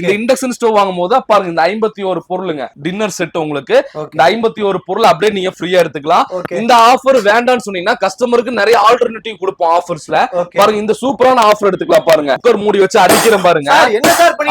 இந்த induction stove வாங்கும் போது பாருங்க இந்த ஐம்பத்தி ஒரு பொருளுங்க. டின்னர் செட் உங்களுக்கு. இந்த ஐம்பத்தி ஒரு பொருள் அப்படியே நீங்க ஃப்ரீயா எடுத்துக்கலாம். இந்த ஆஃபர் வேண்டாம்னு சொன்னீங்கன்னா கஸ்டமருக்கு நிறைய ஆல்டர்னேட்டிவ் கொடுப்போம் ஆஃபர்ஸ்ல பாருங்க இந்த சூப்பரான ஆஃபர் எடுத்துக்கலாம் பாருங்க. குக்கர் மூடி வச்சு அடிக்கிறேன் பாருங்க.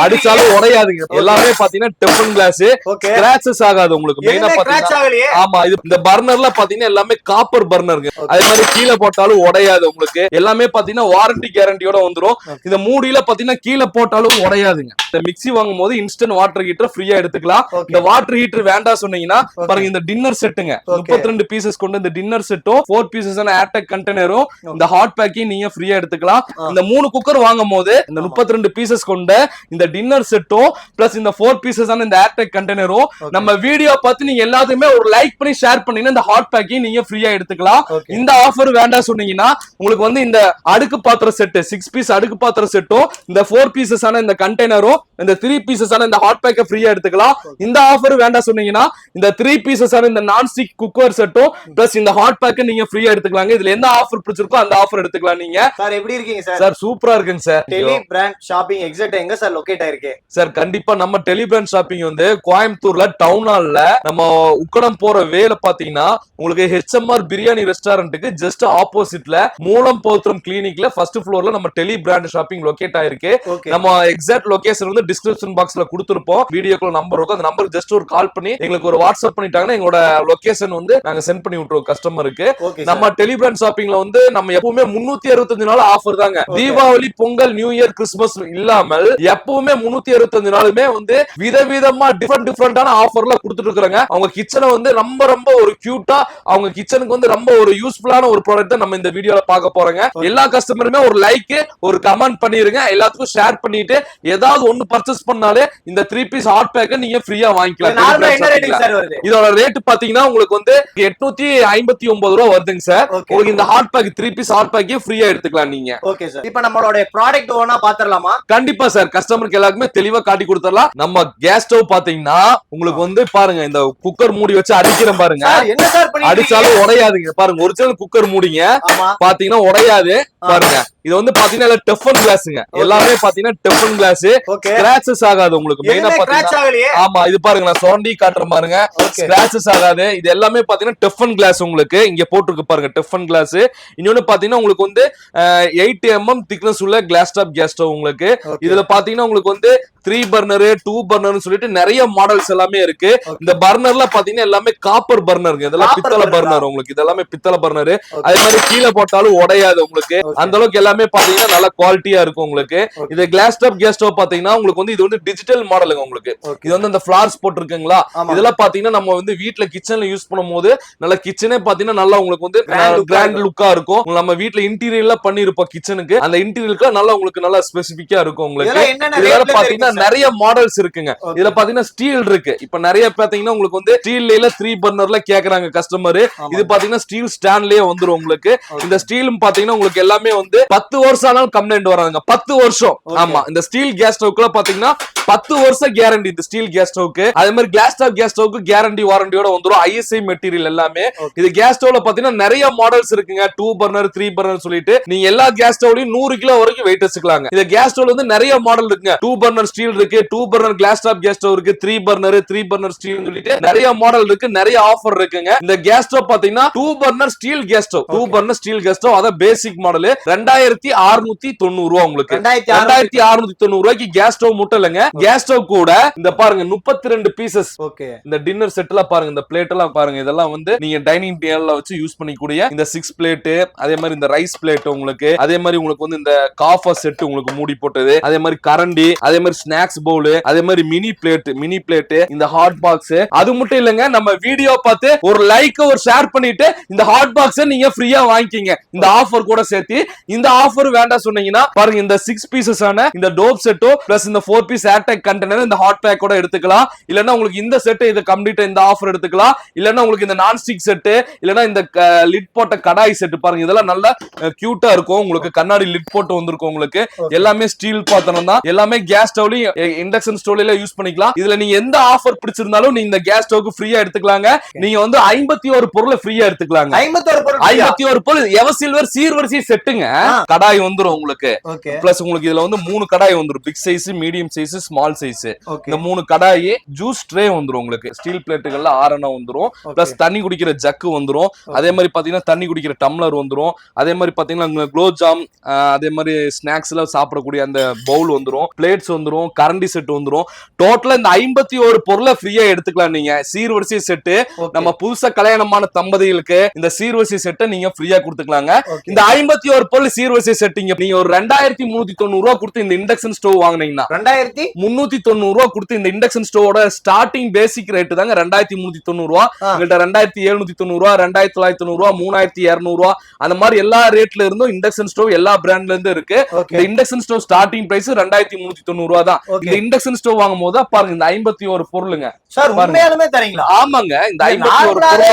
அடிச்சாலும் உடையாதுங்க. எல்லாமே பாத்தீங்கன்னா டெஃபன் கிளாஸ் ஓகே ஸ்கிராச்சஸ் ஆகாது உங்களுக்கு. மெயினா பாத்தீங்கன்னா ஆமா இது இந்த பர்னர்ல பாத்தீங்கன்னா எல்லாமே காப்பர் பர்னருங்க அதே மாதிரி கீழே போட்டாலும் உடையாது உங்களுக்கு. எல்லாமே பாத்தீங்கன்னா வாரண்டி கேரண்டியோட வந்துரும். இந்த மூடியில பாத்தீங்கன்னா கீழே போட்டாலும் உடையாதுங்க. மிக்ஸி வாங்கும் போது இன்ஸ்டன்ட் வாட்டர் ஹீட்டர் ஃப்ரீயா எடுத்துக்கலாம் இந்த வாட்டர் ஹீட்டர் வேண்டாம் சொன்னீங்கன்னா பாருங்க இந்த டின்னர் செட்டுங்க. முப்பத்தி ரெண்டு பீசஸ் கொண்டு இந்த டின்னர் செட்டும் ஃபோர் பீசஸ் ஏர்டெக் கண்டெய்னரும் இந்த ஹாட் பேக்கையும் நீங்க ஃப்ரீயா எடுத்துக்கலாம். இந்த மூணு குக்கர் வாங்கும் போது இந்த. முப்பத்தி ரெண்டு பீசஸ் கொண்ட இந்த டின்னர் செட்டும் பிளஸ் இந்த ஃபோர் பீசஸ் இந்த ஏர்டெக் கண்டெய்னரும். நம்ம வீடியோ பார்த்து நீங்க எல்லாத்தையுமே ஒரு லைக் பண்ணி ஷேர் பண்ணீங்கன்னா இந்த ஹாட் பேக்கையும் நீங்க ஃப்ரீயா எடுத்துக்கலாம் இந்த ஆஃபர் வேண்டாம் சொன்னீங்கன்னா உங்களுக்கு வந்து இந்த அடுக்கு பாத்திர செட் சிக்ஸ் பீஸ் அடுக்கு பாத்திர செட்டும் இந்த ஃபோர் பீசஸ் ஆன இந்த கண்டெய்னரும் இந்த த்ரீ பீசஸ் ஆன இந்த ஹாட் பேக்கை ஃப்ரீயா எடுத்துக்கலாம். இந்த ஆஃபர் வேண்டாம் சொன்னீங்கன்னா இந்த த்ரீ பீசஸ் ஆன இந்த நான் ஸ்டிக் குக்கர் செட்டும் பிளஸ் இந்த ஹாட் பேக்கை நீங்க ஃப்ரீயா எடுத்துக்கலாங்க. இதுல எந்த ஆஃபர் பிடிச்சிருக்கோ அந்த ஆஃபர் எடுத்துக்கலாம் நீங்க. சார் எப்படி இருக்கீங்க சார்? சார் சூப்பரா இருக்குங்க sir. Tele Brand shopping exact எங்க சார் லொகேட் ஆயிருக்கு? சார் கண்டிப்பா நம்ம டெலிபிராண்ட் ஷாப்பிங் வந்து கோயம்புத்தூர்ல டவுன் ஹால்ல நம்ம உக்கடம் போற வேல பாத்தீங்கன்னா உங்களுக்கு ஹெச்எம்ஆர் பிரியாணி ரெஸ்டாரண்ட்டுக்கு ஜஸ்ட் ஆப்போசிட்ல மூலம் போத்திரம் கிளினிக்ல ஃபர்ஸ்ட் ஃப்ளோர்ல நம்ம டெலி பிராண்ட் ஷாப்பிங் லொகேட் ஆயிருக்கு. நம்ம எக்ஸாக்ட் லொகேஷன் வந்து டிஸ்கிரிப்ஷன் பாக்ஸ்ல கொடுத்துருப்போம். வீடியோக்குள்ள நம்பர் இருக்கும். அந்த நம்பருக்கு ஜஸ்ட் ஒரு கால் பண்ணி எங்களுக்கு ஒரு வாட்ஸ்அப் பண்ணிட்டாங்கன்னா எங்களோட லொகேஷன் வந்து நாங்க சென்ட் பண்ணி விட்டுருவோம். கஸ்டமருக்கு நம்ம டெலிபிராண்ட் ஷாப்பிங்ல வந்து நம்ம எப்பவுமே முன்னூத்தி அறுபத்தஞ்சு நாள் ஆஃபர் தாங்க. Deepavali Pongal new year Christmas இல்லாமல் எப்பவுமே முன்னூத்தி அறுபத்தஞ்சு நாளுமே வந்து விதவிதமா டிஃப்ரெண்ட் டிஃப்ரெண்டான ஆஃபர்ல கொடுத்துட்டு இருக்காங்க அவங்க கிச்சனை வந்து ரொம்ப ரொம்ப ஒரு கியூட்டா அவங்க கிச்சனுக்கு வந்து ரொம்ப ஒரு யூஸ்ஃபுல்லான ஒரு ப்ராடக்ட் நம்ம இந்த வீடியோல பார்க்க போறோங்க. எல்லா கஸ்டமருமே ஒரு லைக் ஒரு கமெண்ட் பண்ணிருங்க. எல்லாத்துக்கும் ஷேர் பண்ணிட்டு ஏதாவது ஒண்ணு பர்ச்சேஸ் பண்ணாலே இந்த த்ரீ பீஸ் ஹாட் பேக்கை நீங்க ஃப்ரீயா வாங்கிக்கலாம். இதோட ரேட் பாத்தீங்கன்னா உங்களுக்கு வந்து எட்நூத்தி ஐம்பத்தி ஒன்பது ரூபா வருதுங்க சார் உங்களுக்கு இந்த hot pack three piece hot பேக்கே ஃப்ரீயா எடுத்துக்கலாம் நீங்க. ஓகே சார் இப்போ நம்மளோட ப்ராடக்ட் ஓனா பாத்துறலாமா கண்டிப்பா சார் கஸ்டமருக்கு எல்லாருக்குமே தெளிவா காட்டி கொடுத்துடலாம். நம்ம கேஸ் ஸ்டவ் பாத்தீங்கன்னா உங்களுக்கு வந்து பாருங்க இந்த குக்கர் மூடி வச்சு அடிக்கிறேன் பாருங்க. என்ன சார் அடிச்சாலும் உடையாதுங்க. பாருங்க ஒரிஜினல் குக்கர் மூடிங்க. பாத்தீங்கன்னா உடையாது. பாருங்க. இது வந்து பாத்தீங்கன்னா டெஃபன் கிளாஸ்ங்க. எல்லாமே பாத்தீங்கன்னா டெஃபன் கிளாஸ். ஸ்கிராச்சஸ் ஆகாது உங்களுக்கு மெயினா பாத்தீங்கன்னா ஆமா இது பாருங்க நான் சுரண்டி காட்டுற பாருங்க. ஸ்கிராச்சஸ் ஆகாது. இது எல்லாமே பாத்தீங்கன்னா டெஃபன் கிளாஸ் உங்களுக்கு இங்க போட்டிருக்கு பாருங்க டெஃபன் கிளாஸ். இன்னொன்னு பாத்தீங்கன்னா உங்களுக்கு வந்து எயிட் எம்எம் திக்னஸ் உள்ள கிளாஸ் டாப் கேஸ் ஸ்டவ் உங்களுக்கு இதுல பாத்தீங்கன்னா உங்களுக்கு வந்து த்ரீ பர்னரு டூ பர்னர்னு சொல்லிட்டு நிறைய மாடல்ஸ் எல்லாமே இருக்கு. இந்த பர்னர்ல பாத்தீங்கன்னா எல்லாமே காப்பர் பர்னருங்க இதெல்லாம் பித்தளை. பர்னர் உங்களுக்கு. இதெல்லாமே பித்தளை பர்னர். அதே மாதிரி கீழே போட்டாலும் உடையாது உங்களுக்கு. அந்த அளவுக்கு எல்லாமே பாத்தீங்கன்னா நல்ல குவாலிட்டியா இருக்கும் உங்களுக்கு. இது கிளாஸ் டாப் கேஸ் ஸ்டவ் பாத்தீங்கன்னா உங்களுக்கு வந்து இது வந்து டிஜிட்டல் மாடலுங்க உங்களுக்கு. இது வந்து அந்த ஃபிளார்ஸ் போட்டிருக்குங்களா? இதெல்லாம் பாத்தீங்கன்னா நம்ம வந்து வீட்ல கிச்சன்ல யூஸ் பண்ணும்போது நல்ல கிச்சனே பாத்தீங்கன்னா நல்லா உங்களுக்கு வந்து கிராண்ட். லுக்கா இருக்கும். நம்ம வீட்ல இன்டீரியர்ல பண்ணிருப்போம் கிச்சனுக்கு அந்த இன்டீரியருக்கு நல்லா உங்களுக்கு நல்லா ஸ்பெசிபிக்கா இருக்கும் உங்களுக்கு. இதெல்லாம் பாத்தீங்கன்னா நிறைய மாடல்ஸ் இருக்குங்க. இதுல பாத்தீங்கன்னா ஸ்டீல் இருக்கு. இப்ப நிறைய பாத்தீங்கன்னா உங்களுக்கு வந்து ஸ்டீல்ல த்ரீ பர்னர்ல கேக்குறாங்க கஸ்டமர். இது பாத்தீங்கன்னா ஸ்டீல் ஸ்டாண்ட்லயே வந்துரும் உங்களுக்கு. இந்த ஸ்டீலும் பாத்தீங்கன்னா உங்களுக்கு எல்லாமே வந்து பத்து வருஷம் ஆனாலும் கம்ப்ளைண்ட் வராங்க பத்து வருஷம். ஆமா. இந்த ஸ்டீல் கேஸ் ஸ்டவ்க்குள்ள பாத்தீங்கன்னா பத்து வருஷம் கேரண்டி இந்த ஸ்டீல் கேஸ் ஸ்டவ்க்கு அதே மாதிரி கிளாஸ் டாப் கேஸ் ஸ்டவ்க்கு கேரண்டி வாரண்டியோட வந்துரும். ஐஎஸ்ஐ மெட்டீரியல் எல்லாமே. இது கேஸ் ஸ்டவ்ல பாத்தீங்கன்னா நிறைய மாடல்ஸ் இருக்குங்க. டூ பர்னர் த்ரீ பர்னர் சொல்லிட்டு. நீங்க எல்லா கேஸ் ஸ்டவ்லயும் நூறு கிலோ வரைக்கும் வெயிட் வச்சுக்கலாங்க. இந்த கேஸ் ஸ்டவ்ல வந்து நிறைய மாடல் இருக்குங்க. டூ பர்னர் ஸ்டீல் இருக்கு two burner glass top gas stove இருக்கு three burner three burner steel சொல்லிட்டு நிறைய மாடல் இருக்கு நிறைய ஆஃபர் இருக்குங்க. இந்த கேஸ் ஸ்டவ் பாத்தீங்கன்னா two burner steel gas stove two. Burner steel gas stove அதான் பேசிக் மாடல் ரெண்டாயிரத்தி அறுநூத்தி தொண்ணூறு ரூபா உங்களுக்கு. ரெண்டாயிரத்தி அறுநூத்தி தொண்ணூறு ரூபாய்க்கு கேஸ் ஸ்டவ் மட்டும் இல்லைங்க. கேஸ் ஸ்டவ் கூட இந்த பாருங்க முப்பத்தி ரெண்டு பீசஸ் ஓகே இந்த டின்னர் செட் எல்லாம் பாருங்க இந்த பிளேட் எல்லாம் பாருங்க. இதெல்லாம் வந்து நீங்க டைனிங் டேபிள்ல வச்சு யூஸ் பண்ணிக்கூடிய இந்த சிக்ஸ் பிளேட் அதே மாதிரி இந்த ரைஸ் பிளேட் உங்களுக்கு அதே மாதிரி உங்களுக்கு வந்து இந்த காஃபர் செட் உங்களுக்கு மூடி போட்டது அதே மாதிரி கரண்டி அதே மாதிரி ஸ்நாக்ஸ் பவுல் அதே மாதிரி மினி பிளேட் மினி பிளேட் இந்த ஹாட் பாக்ஸ் அது மட்டும் இல்லைங்க நம்ம வீடியோ பார்த்து ஒரு லைக் ஒரு ஷேர் பண்ணிட்டு இந்த ஹாட் பாக்ஸ் நீங்க ஃப்ரீயா வாங்கிக்கிங்க. இந்த ஆஃபர் கூட சேர்த்து இந்த ஆஃபர் வேண்டாம் சொன்னீங்கன்னா பாருங்க இந்த சிக்ஸ் பீசஸ் ஆன இந்த டோப் செட்டோ பிளஸ் இந்த ஃபோர் பீஸ் ஏர்டெக் கண்டெய்னர் இந்த ஹாட் பேக் கூட எடுத்துக்கலாம். இல்லன்னா உங்களுக்கு இந்த செட் இது கம்ப்ளீட்டா இந்த ஆஃபர் எடுத்துக்கலாம். இல்லன்னா உங்களுக்கு இந்த நான் ஸ்டிக் செட் இல்லன்னா இந்த லிட் போட்ட கடாய் செட் பாருங்க இதெல்லாம் நல்லா கியூட்டா இருக்கும். உங்களுக்கு கண்ணாடி லிட் போட்டு வந்திருக்கும் உங்களுக்கு. எல்லாமே ஸ்டீல் பாத்திரம் தான். எல்லாமே கேஸ் ஸ்டவ்லயும் இண்டக்ஷன் ஸ்டவ்ல யூஸ் பண்ணிக்கலாம். இதுல நீங்க எந்த ஆஃபர் பிடிச்சிருந்தாலும் நீங்க இந்த கேஸ் ஸ்டவ்க்கு ஃப்ரீயா எடுத்துக்கலாங்க. நீங்க வந்து ஐம்பத்தி ஒரு பொருளை ஃப்ரீயா எடுத்துக்கலாங்க? ஐம்பத்தி ஒரு பொருள் எவ சில்வர் சீர்வரிசை செட்டுங்க. கடாய் வந்துரும் உங்களுக்கு. பிளஸ் உங்களுக்கு இதுல வந்து மூணு கடாய் வந்துரும். Big size medium size small size இந்த மூணு கடாயி ஜூஸ் ட்ரே வந்துரும் உங்களுக்கு. ஸ்டீல் பிளேட்டுகள்ல ஆரணா வந்துரும். பிளஸ் தண்ணி குடிக்கிற ஜக்கு வந்துரும். அதே மாதிரி பாத்தீங்கன்னா தண்ணி குடிக்கிற டம்ளர் வந்துரும். அதே மாதிரி பாத்தீங்கன்னா குலோப் ஜாம் அதே மாதிரி ஸ்நாக்ஸ் எல்லாம் சாப்பிடக்கூடிய அந்த பவுல் வந்துரும். பிளேட்ஸ் வந்துரும். கரண்டி செட் வந்துரும். டோட்டலா இந்த ஐம்பத்தி ஒரு பொருளை ஃப்ரீயா எடுத்துக்கலாம் நீங்க. சீர்வரிசை செட்டு நம்ம புதுசா கல்யாணமான தம்பதிகளுக்கு இந்த சீர்வரிசை செட்டை நீங்க ஃப்ரீயா கொடுத்துக்கலாங்க. இந்த ஐம்பத்தி ஒரு பொருள் சீர்வரிசை செட்டிங்க நீங்க ஒரு ரெண்டாயிரத்தி முன்னூத்தி தொண்ணூறு ரூபா கொடுத்து இந்த இண்டக்ஷன் ஸ்டவ் வாங்குனீங்கன்னா ரெண்டாயிரத்தி? முன்னூத்தி தொண்ணூறு ரூபா கொடுத்து இந்த இண்டக்ஷன் ஸ்டவோட ஸ்டார்டிங் பேசிக் ரேட் தாங்க ரெண்டாயிரத்தி முன்னூத்தி தொண்ணூறு ரூபா. ரெண்டாயிரத்தி எழுநூத்தி தொண்ணூறு ரூபா ரெண்டாயிரத்தி தொள்ளாயிரத்தி தொண்ணூறு ரூபா மூணாயிரத்தி இருநூறு ரூபா. அந்த மாதிரி எல்லா ரேட்ல இருந்தும் இண்டக்ஷன் ஸ்டவ் எல்லா பிராண்ட்ல இருந்து இருக்கு. இந்த இண்டக்ஷன் ஸ்டவ் ஸ்டார்டிங் பிரைஸ் ரெண்டாயிரத்தி முன்னூத்தி தொண்ணூறு ரூபா தான். ஓகே இந்த இண்டக்ஷன் ஸ்டவ் வாங்கும் போது தான் பாருங்க இந்த ஐம்பத்தி ஒரு பொருளுங்க. சார். உண்மையாலுமே தரீங்களா? ஆமாங்க இந்த ஐம்பத்தி ஒரு பொருள்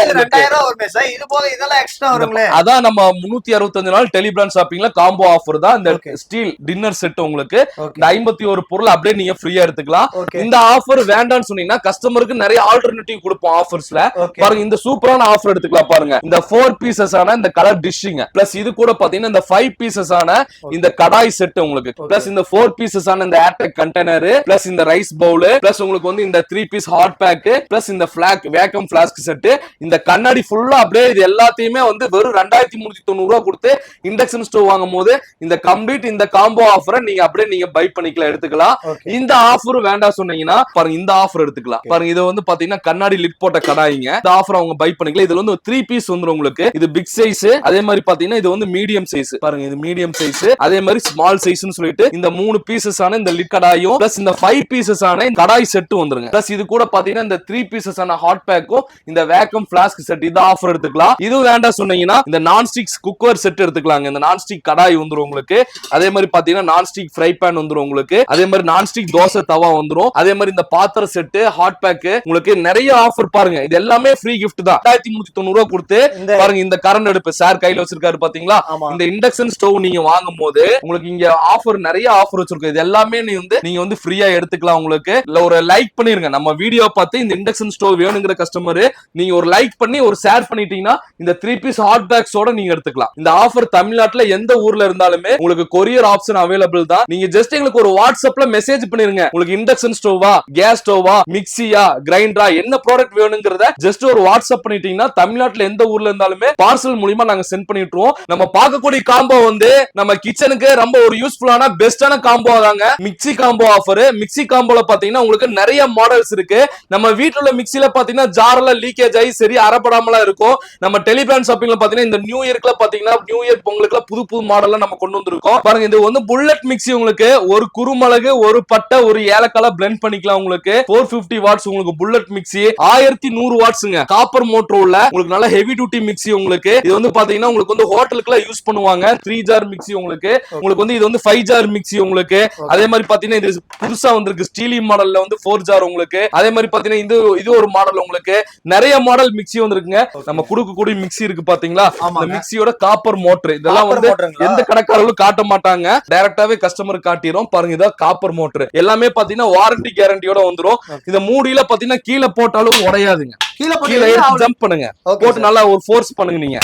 அதான் நம்ம முன்னூத்தி அறுபத்தஞ்சு நாள் டெலிபிராண்ட் ஷாப்பிங்ல காம்போ ஆஃபர் தான். இந்த. ஸ்டீல் டின்னர் செட் உங்களுக்கு. இந்த ஐம்பத்தி ஒரு பொருள் அப்படியே நீங்க ஃப்ரீயா எடுத்துக்கலாம். இந்த ஆஃபர் வேண்டாம்னு சொன்னீங்கன்னா கஸ்டமருக்கு நிறைய ஆல்டர்னேட்டிவ் கொடுப்போம் ஆஃபர்ஸ்ல பாருங்க இந்த சூப்பரான ஆஃபர் எடுத்துக்கலாம் பாருங்க. இந்த ஃபோர் பீசஸ் ஆன இந்த கலர் டிஷ்ஷிங்க பிளஸ் இது கூட பாத்தீங்கன்னா இந்த ஃபைவ் பீசஸ் ஆன இந்த கடாய் செட் உங்களுக்கு. பிளஸ் இந்த ஃபோர் பீசஸ் ஆன இந்த ஏர்டெக் கண்டெய்னர் பிளஸ் இந்த ரைஸ் பவுல் பிளஸ் உங்களுக்கு வந்து இந்த three piece hot pack plus இந்த பிளாக் வேக்கம் பிளாஸ்க் செட் இந்த கண்ணாடி ஃபுல்லா அப்படியே இது எல்லாத்தையுமே வந்து வெறும் ரெண்டாயிரத்தி முன்னூத்தி தொண்ணூறு ரூபா கொடுத்து இண்டக்ஷன் ஸ்டவ் வாங்கும் போது இந்த கம்ப்ளீட் இந்த காம்போ ஆஃபரை நீங்க அப்படியே நீங்க பை பண்ணிக்கலாம் எடுத்துக்கலாம். இந்த ஆஃபர் வேண்டாம் சொன்னீங்கன்னா பாருங்க இந்த ஆஃபர் எடுத்துக்கலாம். பாருங்க இது வந்து பாத்தீங்கன்னா கண்ணாடி லிட் போட்ட கடாயிங்க. இந்த ஆஃபர் அவங்க பை பண்ணிக்கலாம். இதுல வந்து த்ரீ பீஸ் வந்துரும் உங்களுக்கு. இது பிக் சைஸ் அதே மாதிரி பாத்தீங்கன்னா இது வந்து மீடியம் சைஸ் பாருங்க இது மீடியம் சைஸ் அதே மாதிரி ஸ்மால் சைஸ்னு சொல்லிட்டு இந்த மூணு பீசஸ் ஆன இந்த லிட் கடாயும் பிளஸ் இந்த ஃபைவ் பீசஸ் ஆன இந்த கடாய் செட்டு வந்துருங்க. பிளஸ் இது கூட பாத்தீங்கன்னா இந்த த்ரீ பீசஸ் ஆன ஹாட் பேக்கும் இந்த வேக்கம் பிளாஸ்க் செட் இது ஆஃபர் எடுத்துக்கலாம். இது வேண்டாம் சொன்னீங்கன்னா இந்த நான்ஸ்டிக் குக்கர் செட் எடுத்துக்கலாங்க. இந்த நான்ஸ்டிக் கடாய் வந்துரும் உங்களுக்கு. அதே மாதிரி பாத்தீங்கன்னா நான்ஸ்டிக் ஃப்ரை பேன் வந்துரும் உங்களுக்கு. அதே மாதிரி நான்ஸ்டிக் தோசை தவா வந்துரும். அதே மாதிரி இந்த பாத்திர செட்டு ஹாட் பேக் உங்களுக்கு நிறைய ஆஃபர் பாருங்க. இது எல்லாமே ஃப்ரீ கிஃப்ட் தான். ரெண்டாயிரத்தி முன்னூத்தி தொண்ணூறு ரூபா கொடுத்து பாருங்க இந்த கரண்ட் அடுப்பு சார் கையில வச்சிருக்காரு பாத்தீங்களா? இந்த இண்டக்ஷன் ஸ்டவ் நீங்க வாங்கும் போது உங்களுக்கு இங்க ஆஃபர் நிறைய ஆஃபர் வச்சிருக்கும். இது எல்லாமே நீ வந்து நீங்க வந்து ஃப்ரீயா எடுத்துக்கலாம் உங்களுக்கு. இல்ல ஒரு லைக் பண்ணிருங்க. நம்ம வீடியோ பார்த்து இந்த இண்டக்ஷன் ஸ்டோவ் வேணுங்கிற கஸ்டமர் நீங்க ஒரு லைக் பண்ணி ஒரு ஷேர் பண்ணிட்டீங்கன்னா இந்த த்ரீ பீஸ் ஹாட் பேக்ஸோட நீங்க எடுத்துக்கலாம். இந்த ஆஃபர் தமிழ்நாட்டுல எந்த ஊர்ல இருந்தாலுமே உங்களுக்கு கொரியர் ஆப்ஷன் அவைலபிள் தான். நீங்க ஜஸ்ட் எங்களுக்கு ஒரு வாட்ஸ்அப்ல மெசேஜ் பண்ணிருங்க. உங்களுக்கு இண்டக்ஷன் ஸ்டோவா கேஸ் ஸ்டோவா மிக்சியா கிரைண்டரா என்ன ப்ராடக்ட் வேணுங்கிறத ஜஸ்ட் ஒரு வாட்ஸ்அப் பண்ணிட்டீங்கன்னா தமிழ்நாட்டுல எந்த ஊர்ல இருந்தாலுமே பார்சல் மூலியமா நாங்க சென்ட் பண்ணிட்டுருவோம். நம்ம பார்க்கக்கூடிய காம்போ வந்து நம்ம கிச்சனுக்கு ரொம்ப ஒரு யூஸ்ஃபுல்லான பெஸ்டான காம்போ தாங்க. மிக்ஸி காம்போ ஆஃபர் மிக்ஸி காம்போல பாத்தீங்கன்னா உங்களுக்கு நிறைய மாடல்ஸ் இருக்கு. நம்ம வீட்டுல உள்ள மிக்ஸில பாத்தீங்கன்னா ஜார்ல லீக்கேஜ் ஆகி சரி அறப்படாமலாம் இருக்கும். நம்ம டெலிபிராண்ட் ஷாப்பிங்ல பாத்தீங்கன்னா இந்த நியூ இயர்க்குல பாத்தீங்கன்னா நியூ இயர் பொங்கலுக்குல புது புது மாடல்ல நம்ம கொண்டு வந்திருக்கோம். பாருங்க இது வந்து புல்லட் மிக்ஸி உங்களுக்கு. ஒரு குறுமிளகு ஒரு பட்டை ஒரு ஏலக்கால பிளெண்ட் பண்ணிக்கலாம் உங்களுக்கு. ஃபோர் பிப்டி வாட்ஸ் உங்களுக்கு புல்லட் மிக்ஸி ஆயிரத்தி நூறு வாட்ஸுங்க காப்பர் மோட்டர் உள்ள உங்களுக்கு நல்ல ஹெவி டியூட்டி மிக்ஸி உங்களுக்கு. இது வந்து பாத்தீங்கன்னா உங்களுக்கு வந்து ஹோட்டலுக்குலாம் யூஸ் பண்ணுவாங்க. த்ரீ ஜார் மிக்ஸி உங்களுக்கு. உங்களுக்கு வந்து இது வந்து ஃபைவ் ஜார் மிக்ஸி உங்களுக்கு. அதே மாதிரி பாத்தீங்கன்னா இது புதுசா வந்திருக்கு. ஸ்டீலி மாடல்ல வந்து ஃபோர் ஜார் உங்களுக்கு. அதே மாதிரி பாத்தீங்கன்னா இது இது ஒரு மாடல் உங்களுக்கு. நிறைய மாடல் மிக்ஸி வந்திருக்குங்க. நம்ம கொடுக்கக்கூடிய மிக்ஸி இருக்கு பாத்தீங்களா? இந்த ஆமாங்க மிக்ஸியோட காப்பர் மோட்டர் இதெல்லாம் வந்து? எந்த கடைக்காரர்களும் காட்ட மாட்டாங்க. டைரக்டாவே கஸ்டமர் காட்டிரும். பாருங்க இதான் காப்பர் மோட்டர் எல்லாமே பாத்தீங்கன்னா வாரண்டி கேரண்டியோட வந்துரும். இந்த மூடியில பாத்தீங்கன்னா கீழே போட்டாலும் உடையாதுங்க. கீழே ஜம்ப் பண்ணுங்க. போட்டு நல்லா ஒரு ஃபோர்ஸ் பண்ணுங்க நீங்க.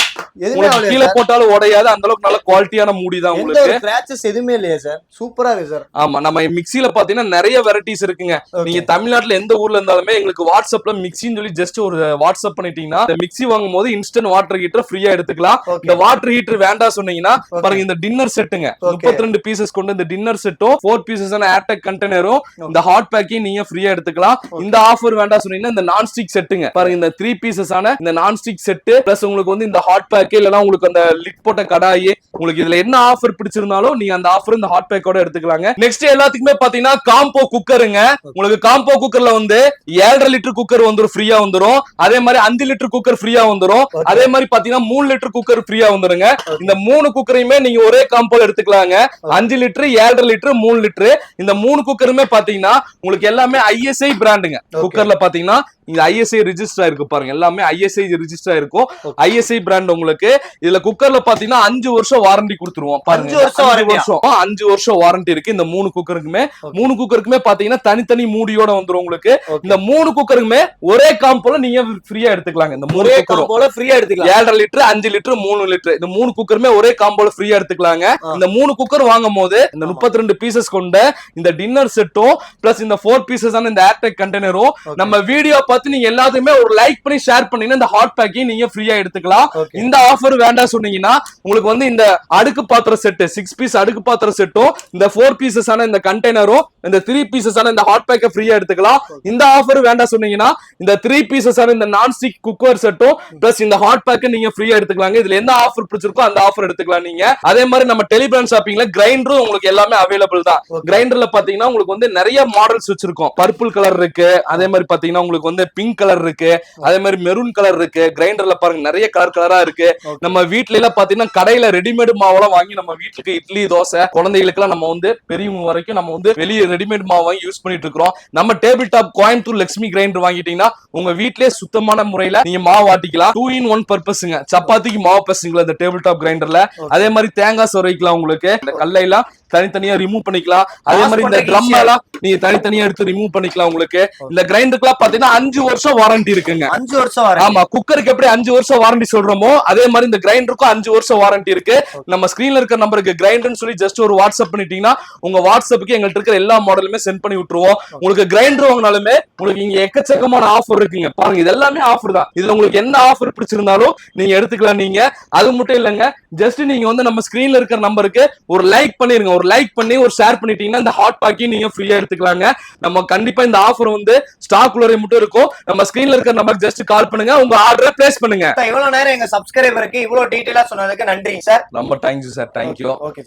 உங்களுக்கு கீழே போட்டாலும் உடையாது அந்த அளவுக்கு நல்ல குவாலிட்டியான மூடி தான் உங்களுக்கு. கிராச்சஸ் எதுவுமே இல்லையா சார். சூப்பரா இருக்கு சார். ஆமா நம்ம மிக்ஸில பாத்தீங்கன்னா நிறைய வெரைட்டிஸ் இருக்குங்க. நீங்க தமிழ்நாட்டுல எந்த ஊர்ல இருந்தாலுமே எங்களுக்கு வாட்ஸ்அப்ல மிக்ஸின்னு சொல்லி ஜஸ்ட் ஒரு வாட்ஸ்அப் பண்ணிட்டீங்கன்னா மிக்ஸி வாங்கும் போது இன்ஸ்டன்ட் வாட்டர் ஹீட்டர் ஃப்ரீயா எடுத்துக்கலாம். இந்த வாட்டர் ஹீட்டர் வேண்டாம் சொன்னீங்கன்னா பாருங்க இந்த டின்னர் செட்டுங்க. முப்பத்தி ரெண்டு பீசஸ் கொண்டு இந்த டின்னர் செட்டும் ஃபோர் பீசஸ் ஏர்டெக் கண்டெய்னரும் இந்த ஹாட் பேக்கையும் நீங்க ஃப்ரீயா எடுத்துக்கலாம். இந்த ஆஃபர் வேண்டாம் சொன்னீங்கன்னா இந்த நான் ஸ்டிக் செட்டுங்க பாருங்க இந்த த்ரீ பீசஸ் ஆன இந்த நான் ஸ்டிக் செட்டு பிளஸ் உங்களுக்கு வந்து இந்த ஹாட் பேக் இல்லைன்னா உங்களுக்கு அந்த லிட் போட்ட கடாயி உங்களுக்கு இதுல என்ன ஆஃபர் பிடிச்சிருந்தாலும் நீங்க அந்த ஆஃபர் இந்த ஹாட் பேக்கோட எடுத்துக்கலாங்க. நெக்ஸ்ட் எல்லாத்துக்குமே பாத்தீங்கன்னா காம்போ குக்கருங்க உங்களுக்கு காம்போ குக்கர்ல வந்து ஏழரை லிட்டர் குக்கர் வந்துரும் ஃப்ரீயா வந்துரும். அதே மாதிரி அஞ்சு லிட்டர் குக்கர் ஃப்ரீயா வந்துரும். Okay. அதே மாதிரி பாத்தீங்கன்னா மூணு லிட்டர் குக்கர் ஃப்ரீயா வந்துருங்க. இந்த மூணு குக்கரையுமே நீங்க ஒரே காம்போல எடுத்துக்கலாங்க. அஞ்சு லிட்டர் ஏழரை லிட்டர் மூணு லிட்டர் இந்த மூணு குக்கருமே பாத்தீங்கன்னா உங்களுக்கு எல்லாமே ஐஎஸ்ஐ பிராண்டுங்க. குக்கர்ல பாத்தீங்கன்னா இந்த ஐஎஸ்ஐ ரிஜிஸ்டர் இருக்கு பாருங்க. எல்லாமே ISI register Okay. ISI brand உங்களுக்கு. இதுல குக்கர்ல பாத்தீங்கன்னா அஞ்சு வருஷம் வாரண்டி கொடுத்துருவோம் பாருங்க வருஷம்? வருஷம் அஞ்சு வருஷம் வாரண்டி இருக்கு இந்த மூணு குக்கருக்குமே. மூணு குக்கருக்குமே பாத்தீங்கன்னா தனித்தனி மூடியோட வந்துரும் உங்களுக்கு. இந்த மூணு குக்கருக்குமே ஒரே காம்போல நீங்க ஃப்ரீயா எடுத்துக்கலாங்க இந்த மூணு காம்போல ஃப்ரீயா எடுத்துக்கலாம் ஏழரை லிட்டர் அஞ்சு லிட்டர் மூணு லிட்டர் இந்த மூணு குக்கருமே ஒரே காம்போல ஃப்ரீயா எடுத்துக்கலாங்க. இந்த மூணு குக்கர் வாங்கும் போது இந்த. முப்பத்தி ரெண்டு பீசஸ் கொண்ட இந்த டின்னர் செட்டும் பிளஸ் இந்த ஃபோர் பீசஸான இந்த ஏர்டெக் கண்டெய்னரும். நம்ம வீடியோ பார்த்து நீங்க எல்லாத்தையுமே ஒரு லைக் பண்ணி ஷேர் பண்ணீங்கன்னா இந்த ஹாட் பேக்கிங் நீங்க ஃப்ரீயா எடுத்துக்கலாம். இந்த ஆஃபர் வேண்டாம் சொன்னீங்கன்னா உங்களுக்கு வந்து இந்த அடுக்கு பாத்திர செட்டு சிக்ஸ் பீஸ் அடுக்கு பாத்திர செட்டும் இந்த ஃபோர் பீசஸான இந்த கண்டெய்னரும் இந்த த்ரீ பீசஸான இந்த ஹாட் பேக்கை ஃப்ரீயா எடுத்துக்கலாம். இந்த ஆஃபர் வேண்டாம் சொன்னீங்கன்னா இந்த த்ரீ பீசஸான இந்த நான் ஸ்டிக் குக்கர் செட்டும் பிளஸ் இந்த ஹாட் பேக்கை நீங்க ஃப்ரீயா எடுத்துக்கலாங்க. இதுல எந்த ஆஃபர் பிடிச்சிருக்கோ அந்த ஆஃபர் எடுத்துக்கலாம் நீங்க. அதே மாதிரி நம்ம டெலிபிரான் ஷாப்பிங்ல கிரைண்டரும் உங்களுக்கு எல்லாமே அவைலபிள் தான். கிரைண்டர்ல பாத்தீங்கன்னா உங்களுக்கு வந்து நிறைய மாடல்ஸ் வச்சிருக்கோம். பர்பிள் கலர் இருக்கு. அதே மாதிரி பாத்தீங்கன்னா உங்களுக்கு வந்து பிங்க் கலர் இருக்கு. அதே மாதிரி மெரூன் கலர் இருக்கு. கிரைண்டர்ல பாருங்க நிறைய கலர் கலரா இருக்கு. நம்ம வீட்ல எல்லாம் பாத்தீங்கன்னா கடையில ரெடிமேட் மாவெல்லாம் வாங்கி நம்ம வீட்டுக்கு இட்லி தோசை குழந்தைகளுக்கு எல்லாம் நம்ம வந்து பெரியவங்க வரைக்கும் நம்ம வந்து வெளியே ரெடிமேட் மாவு வாங்கி யூஸ் பண்ணிட்டு இருக்கிறோம். நம்ம table top Coimbatore Lakshmi grinder வாங்கிட்டீங்கன்னா உங்க வீட்லயே சுத்தமான முறையில நீங்க மாவு ஆட்டிக்கலாம். டூ இன் ஒன் பர்பஸ்ங்க சப்பாத்திக்கு மாவு பசங்களா இந்த டேபிள் டாப் கிரைண்டர்ல. அதே மாதிரி தேங்காய் சொரைக்கலாம் உங்களுக்கு. இந்த கல்லையெல்லாம் தனித்தனியா ரிமூவ் பண்ணிக்கலாம். அதே மாதிரி இந்த ட்ரம் எல்லாம் நீங்க தனித்தனியா எடுத்து ரிமூவ் பண்ணிக்கலாம் உங்களுக்கு. இந்த கிரைண்டருக்குலாம் பாத்தீங்கன்னா அஞ்சு வருஷம் வாரண்டி இருக்குங்க. அஞ்சு வருஷம் வர ஆமா குக்கருக்கு எப்படி அஞ்சு வருஷம் வாரண்டி சொல்றோமோ அதே மாதிரி இந்த கிரைண்டருக்கும் அஞ்சு வருஷம் வாரண்டி இருக்கு. நம்ம ஸ்கிரீன்ல இருக்க நம்பருக்கு கிரைண்டர்னு சொல்லி ஜஸ்ட் ஒரு வாட்ஸ்அப் பண்ணிட்டீங்கன்னா உங்க வாட்ஸ்அப்புக்கு எங்கள்ட்ட இருக்கிற எல்லா மாடலுமே சென்ட் பண்ணி விட்டுருவோம். உங்களுக்கு கிரைண்டர் வாங்கினாலுமே உங்களுக்கு இங்க எக்கச்சக்கமான ஆஃபர் இருக்குங்க. பாருங்க இது எல்லாமே ஆஃபர் தான். இதுல உங்களுக்கு என்ன ஆஃபர் பிடிச்சிருந்தாலும் நீங்க எடுத்துக்கலாம் நீங்க. அது மட்டும் இல்லைங்க ஜஸ்ட் நீங்க வந்து நம்ம ஸ்கிரீன்ல இருக்கிற நம்பருக்கு ஒரு லைக் பண்ணிருங்க ஒரு லைக் பண்ணி ஒரு ஷேர் பண்ணிட்டீங்கன்னா இந்த ஹாட் பேக்கி நீங்க ஃப்ரீயா எடுத்துக்கலாங்க. நம்ம கண்டிப்பா இந்த ஆஃபர் வந்து ஸ்டாக் உள்ளே மட்டும் இருக்கும். நம்ம ஸ்கிரீன்ல இருக்கிற நம்பருக்கு ஜஸ்ட் கால் பண்ணுங்க. உங்க ஆர்டரை பிளேஸ் பண்ணுங்க. இவ்வளவு நேரம் எங்க சப்ஸ்கிரைபருக்கு இவ்வளவு டீடைலா சொன்னதுக்கு நன்றிங்க சார் ரொம்ப தேங்க்யூ சார் தேங்க்யூ ஓகே